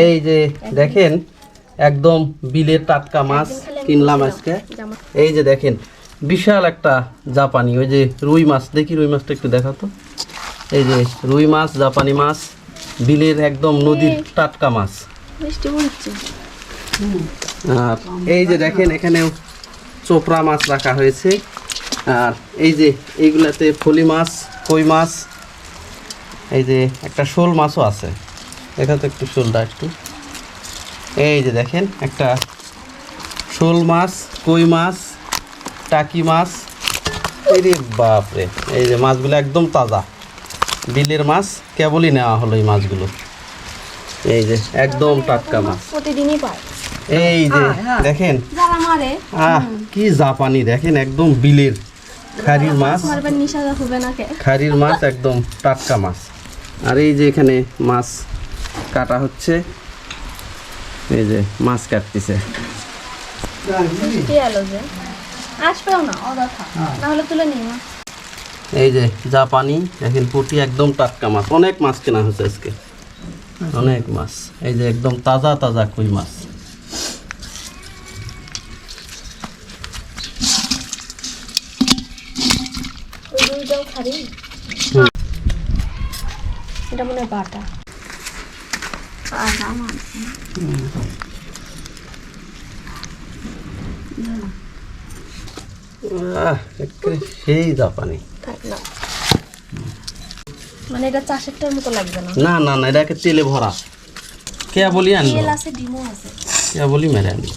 এই যে দেখেন একদম বিলের টাটকা মাছ কিনলাম আজকে। এই যে দেখেন বিশাল একটা জাপানি ওই যে রুই মাছ দেখি রুই মাছটা একটু দেখাও তো এই যে রুই মাছ জাপানি মাছ বিলের একদম নদীর টাটকা মাছ। আর এই যে দেখেন এখানেও চোপড়া মাছ রাখা হয়েছে। আর এই যে এইগুলাতে ফলি মাছ কই মাছ এই যে একটা শোল মাছও আছে। দেখা তো একটু শোলটা একটু। এই যে দেখেন একটা শোল মাছ কই মাছ টাকি মাছ। এই রে বাপরে এই যে মাছগুলো একদম তাজা। বিলের মাছ কেবলই নেওয়া হলো এই মাছগুলো। এই যে একদম টাটকা মাছ। প্রতিদিনই পায়। এই যে দেখেন। আহ কি জাপানি দেখেন একদম বিলের খারির মাছ মারবেন নিশা হবে না কে? খারির মাছ একদম টাটকা মাছ। আর এই যে এখানে মাছ কাটা হচ্ছে। এই যে মাছ কাটতেছে। কি আলো যে আসবেও না অযথা। না হলে তুলে নিই মা। এই যে জাপানি দেখেন পুঁটি একদম টাটকা মাছ। অনেক মাছ কেনা হচ্ছে আজকে। অনেক মাছ। এই যে একদম তাজা তাজা কই মাছ। এটা মনে হয় বাটা বাটা মাছ আহ, একেবারে সেই জাপানি না মানে এটা চাষেরটার মতো লাগবে না? না না না এটাকে তেলে ভরা। কে বলি আনলো তেল আছে ডিমও আছে। কে বলি মেরে আনলো